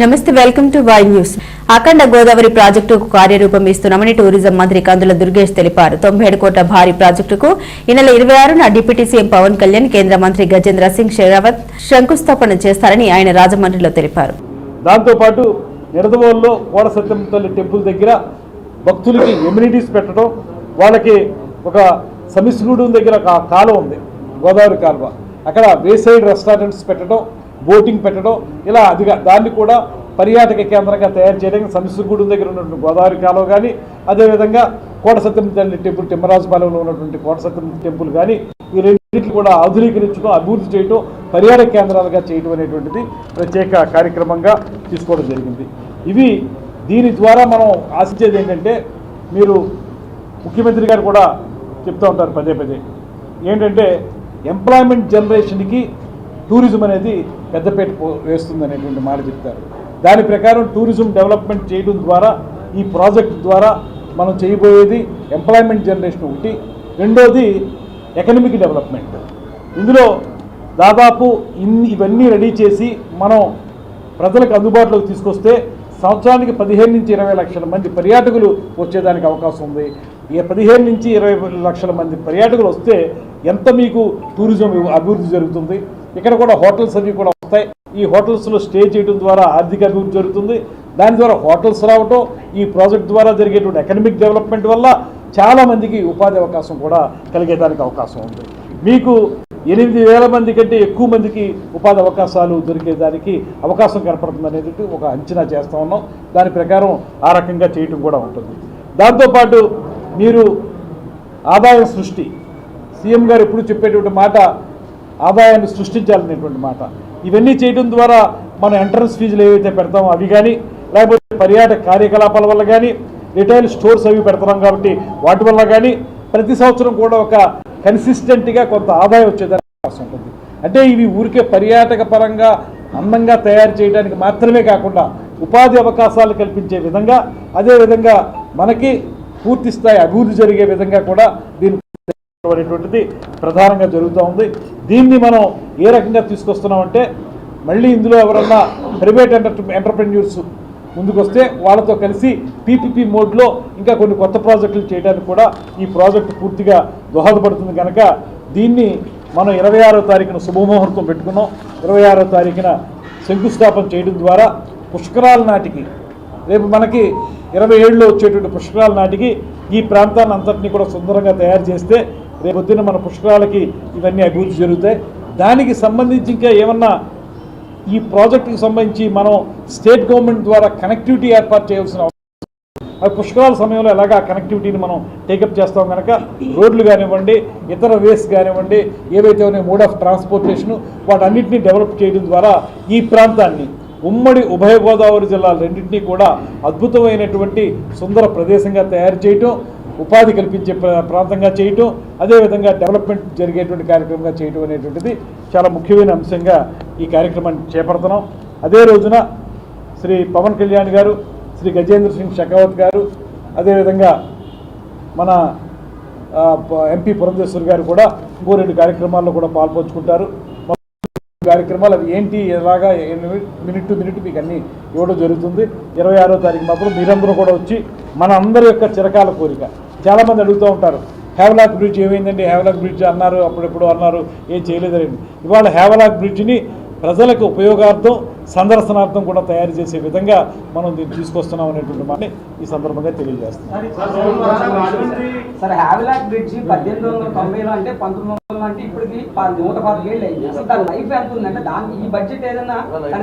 నమస్తే welcome to Y news. Akhanda Godavari ప్రాజెక్టుకు కార్యరూపం ఇస్తున్నామని టూరిజం మంత్రి కందుల దుర్గేష్ తెలిపారు. తొంభై ఏడు కోట్ల భారీ ప్రాజెక్టుకు ఈ నెల ఇరవై ఆరున డిప్యూటీ సీఎం పవన్ కళ్యాణ్ కేంద్ర మంత్రి గజేంద్ర సింగ్ షెరావత్ శంకుస్థాపన చేస్తారని ఆయన రాజమండ్రిలో తెలిపారు. దాంతోపాటు నిడదవోల్లో కోడ సత్యం టెంపుల్ దగ్గర భక్తులకి ఎమ్యూనిటీస్ పెట్టడం వాళ్ళకి ఒక సమిశ్రుడు దగ్గర ఒక కాలువ ఉంది గోదావరి కాలువ. అక్కడ వేసైడ్ రెస్టారెంట్స్ పెట్టడం బోటింగ్ పెట్టడం ఇలా అదిగా దాన్ని కూడా పర్యాటక కేంద్రంగా తయారు చేయడానికి సమస్యగూడెం దగ్గర ఉన్నటువంటి గోదావరి కాలువ కానీ అదేవిధంగా కోట సత్యం తల్లి టెంపుల్ తిమ్మరాజుపాలెంలో ఉన్నటువంటి కోట టెంపుల్ కానీ ఈ రెండింటిని కూడా ఆధునీకరించడం అభివృద్ధి చేయడం పర్యాటక కేంద్రాలుగా చేయడం అనేటువంటిది ప్రత్యేక కార్యక్రమంగా తీసుకోవడం జరిగింది. ఇవి దీని ద్వారా మనం ఆశించేది ఏంటంటే మీరు ముఖ్యమంత్రి గారు కూడా చెప్తూ ఉంటారు పదే పదే. ఏంటంటే ఎంప్లాయ్మెంట్ జనరేషన్కి టూరిజం అనేది పెద్దపేట వేస్తుంది అనేటువంటి మాట చెప్తారు. దాని ప్రకారం టూరిజం డెవలప్మెంట్ చేయడం ద్వారా ఈ ప్రాజెక్ట్ ద్వారా మనం చేయబోయేది ఎంప్లాయ్మెంట్ జనరేషన్ ఒకటి. రెండోది ఎకనమిక్ డెవలప్మెంట్. ఇందులో దాదాపు ఇన్ని ఇవన్నీ రెడీ చేసి మనం ప్రజలకు అందుబాటులోకి తీసుకొస్తే సంవత్సరానికి పదిహేను నుంచి ఇరవై లక్షల మంది పర్యాటకులు వచ్చేదానికి అవకాశం ఉంది. ఈ పదిహేను నుంచి ఇరవై లక్షల మంది పర్యాటకులు వస్తే ఎంత మీకు టూరిజం అభివృద్ధి జరుగుతుంది? ఇక్కడ కూడా హోటల్స్ అవి కూడా వస్తాయి. ఈ హోటల్స్లో స్టే చేయడం ద్వారా ఆర్థిక అభివృద్ధి జరుగుతుంది. దాని ద్వారా హోటల్స్ రావటం ఈ ప్రాజెక్ట్ ద్వారా జరిగేటువంటి ఎకనమిక్ డెవలప్మెంట్ వల్ల చాలా మందికి ఉపాధి అవకాశం కూడా కలిగేదానికి అవకాశం ఉంది. మీకు ఎనిమిది వేల మంది కంటే ఎక్కువ మందికి ఉపాధి అవకాశాలు దొరికేదానికి అవకాశం కనపడుతుంది అనేది ఒక అంచనా చేస్తూ ఉన్నాం. దాని ప్రకారం ఆ రకంగా చేయటం కూడా ఉంటుంది. దాంతోపాటు మీరు ఆదాయ సృష్టి. సీఎం గారు ఎప్పుడు చెప్పేటువంటి మాట ఆదాయాన్ని సృష్టించాలనేటువంటి మాట. ఇవన్నీ చేయడం ద్వారా మన ఎంట్రన్స్ ఫీజులు ఏవైతే పెడతామో అవి కానీ లేకపోతే పర్యాటక కార్యకలాపాల వల్ల కానీ రిటైల్ స్టోర్స్ అవి పెడతాం కాబట్టి వాటి వల్ల కానీ ప్రతి సంవత్సరం కూడా ఒక కన్సిస్టెంట్గా కొంత ఆదాయం వచ్చేదానికి అవకాశం ఉంటుంది. అంటే ఇవి ఊరికే పర్యాటక పరంగా అందంగా తయారు చేయడానికి మాత్రమే కాకుండా ఉపాధి అవకాశాలు కల్పించే విధంగా అదేవిధంగా మనకి పూర్తి స్థాయి అభివృద్ధి జరిగే విధంగా కూడా దీని అనేటువంటిది ప్రధానంగా జరుగుతూ ఉంది. దీన్ని మనం ఏ రకంగా తీసుకొస్తున్నామంటే మళ్ళీ ఇందులో ఎవరన్నా ప్రైవేట్ ఎంటర్ ఎంటర్ప్రెన్యూర్స్ ముందుకొస్తే వాళ్ళతో కలిసి పీపీపీ మోడ్లో ఇంకా కొన్ని కొత్త ప్రాజెక్టులు చేయడానికి కూడా ఈ ప్రాజెక్టు పూర్తిగా దోహదపడుతుంది కనుక దీన్ని మనం ఇరవై ఆరో తారీఖున శుభముహూర్తం పెట్టుకున్నాం. ఇరవై ఆరో తారీఖున శంకుస్థాపన చేయడం ద్వారా పుష్కరాల నాటికి రేపు మనకి ఇరవై ఏడులో వచ్చేటువంటి పుష్కరాల నాటికి ఈ ప్రాంతాన్ని అంతటినీ కూడా సుందరంగా తయారు చేస్తే రేపొద్దున మన పుష్కరాలకి ఇవన్నీ అభివృద్ధి జరుగుతాయి. దానికి సంబంధించి ఇంకా ఏమన్నా ఈ ప్రాజెక్టుకి సంబంధించి మనం స్టేట్ గవర్నమెంట్ ద్వారా కనెక్టివిటీ ఏర్పాటు చేయాల్సిన అవి పుష్కరాల సమయంలో ఎలాగా కనెక్టివిటీని మనం టేకప్ చేస్తాం కనుక రోడ్లు కానివ్వండి ఇతర వేస్ కానివ్వండి ఏవైతే ఉన్నాయి మోడ్ ఆఫ్ ట్రాన్స్పోర్టేషన్ వాటన్నిటిని డెవలప్ చేయడం ద్వారా ఈ ప్రాంతాన్ని ఉమ్మడి ఉభయ గోదావరి జిల్లాలు రెండింటినీ కూడా అద్భుతమైనటువంటి సుందర ప్రదేశంగా తయారు చేయటం ఉపాధి కల్పించే ప్రాంతంగా చేయటం అదేవిధంగా డెవలప్మెంట్ జరిగేటువంటి కార్యక్రమంగా చేయటం అనేటువంటిది చాలా ముఖ్యమైన అంశంగా ఈ కార్యక్రమాన్ని చేపడుతున్నాం. అదే రోజున శ్రీ పవన్ కళ్యాణ్ గారు శ్రీ గజేంద్ర సింగ్ షెకావత్ గారు అదేవిధంగా మన ఎంపీ పురంధేశ్వర్ గారు కూడా ఇంకో రెండు కార్యక్రమాల్లో కూడా పాల్పంచుకుంటారు. కార్యక్రమాలు అవి ఏంటి ఎలాగా మినిట్ టు మినిట్ మీకు అన్నీ ఇవ్వడం జరుగుతుంది. ఇరవై ఆరో తారీఖు మాత్రం మీరందరూ కూడా వచ్చి మన అందరి యొక్క చిరకాల కోరిక చాలామంది అడుగుతూ ఉంటారు హేవలాక్ బ్రిడ్జ్ ఏమైందండి? హేవలాక్ బ్రిడ్జ్ అన్నారు అప్పుడెప్పుడు అన్నారు ఏం చేయలేదండి. ఇవాళ హేవలాక్ బ్రిడ్జ్ని ప్రజలకు ఉపయోగార్థం సందర్శనార్థం కూడా తయారు చేసే విధంగా మనం దీన్ని తీసుకొస్తున్నాం అనేటువంటి మాట ఈ సందర్భంగా తెలియజేస్తున్నాం.